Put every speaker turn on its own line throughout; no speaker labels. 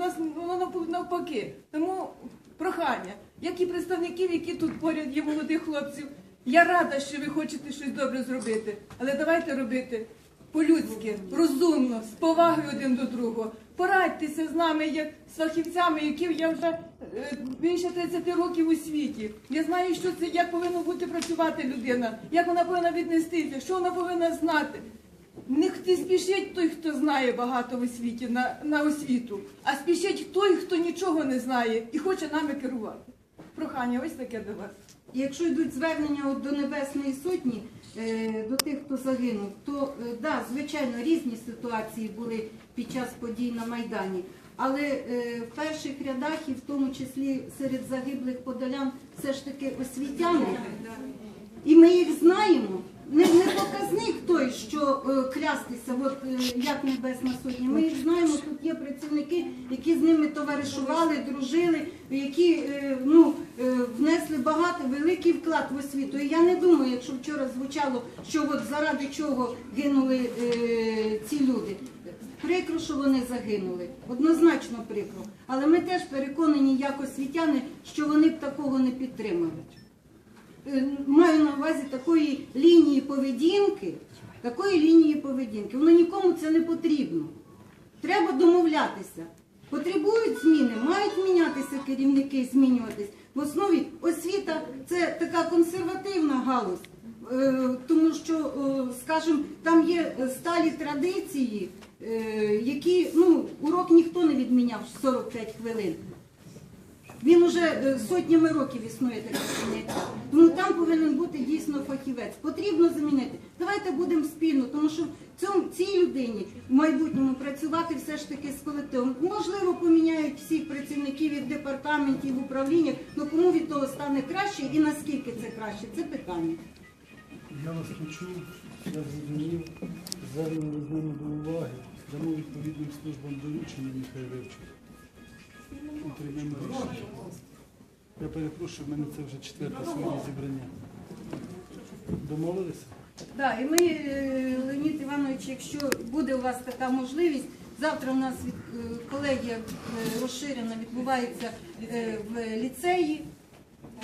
нас воно нав- навпаки. Тому прохання, як і представників, які тут поряд є молодих хлопців. Я рада, що ви хочете щось добре зробити, але давайте робити по-людськи, розумно, з повагою один до другого. Порадьтеся з нами, як з фахівцями, які я вже е, більше 30 років у світі. Я знаю, що це як повинна бути працювати людина, як вона повинна віднестися, що вона повинна знати. Не не спішить той, хто знає багато у світі на, на освіту, а спішить той, хто нічого не знає і хоче нами керувати. Прохання, ось таке до вас.
Якщо йдуть звернення от до Небесної Сотні, е, до тих, хто загинув, то е, да, звичайно, різні ситуації були під час подій на Майдані. Але е, в перших рядах, і в тому числі серед загиблих подолян, все ж таки освітяни. І ми їх знаємо. Не, не показник той, е, от е, як Небесна Сотня. Ми їх знаємо, тут є працівники, які з ними товаришували, дружили, які е, ну, е, внесли багато великий вклад в освіту. І я не думаю, якщо вчора звучало, що от заради чого гинули ці люди. Прикро, що вони загинули. Однозначно прикро. Але ми теж переконані, як освітяни, що вони б такого не підтримали. Маю на увазі такої лінії поведінки, такої лінії поведінки. Воно нікому це не потрібно. Треба домовлятися. Потребують зміни, мають мінятися керівники, змінюватись. В основі освіта це така консервативна галузь, Е, тому що, е, скажімо, там є сталі традиції, е, які ну, урок ніхто не відміняв 45 хвилин. Він уже е, сотнями років існує таке поняття. Тому там повинен бути дійсно фахівець. Потрібно замінити. Давайте будемо спільно, тому що цьому цій людині в майбутньому працювати все ж таки з колективом. Можливо, поміняють всіх працівників від департаментів, управління, але кому від того стане краще і наскільки це краще, це питання.
Я вас почув, я зрозумів, звернемо з ними до уваги, дамо відповідним службам доручення, нехай вивчать. Я перепрошую, в мене це вже четверте сьогодні зібрання. Домовилися?
Да, і ми, е, Леонід Іванович, якщо буде у вас така можливість, завтра у нас е, колегія е, розширена відбувається в ліцеї.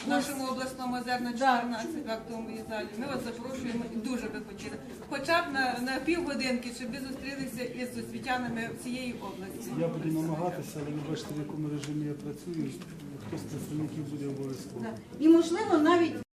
В нашому обласному озерно 14 в актовому залі. Ми вас запрошуємо і дуже би хотіли. Хоча б на, на півгодинки, щоб ви зустрілися із освітянами всієї області.
Я буду намагатися, але ви бачите, в якому режимі я працюю. Хтось з представників буде обов'язково.
І можливо навіть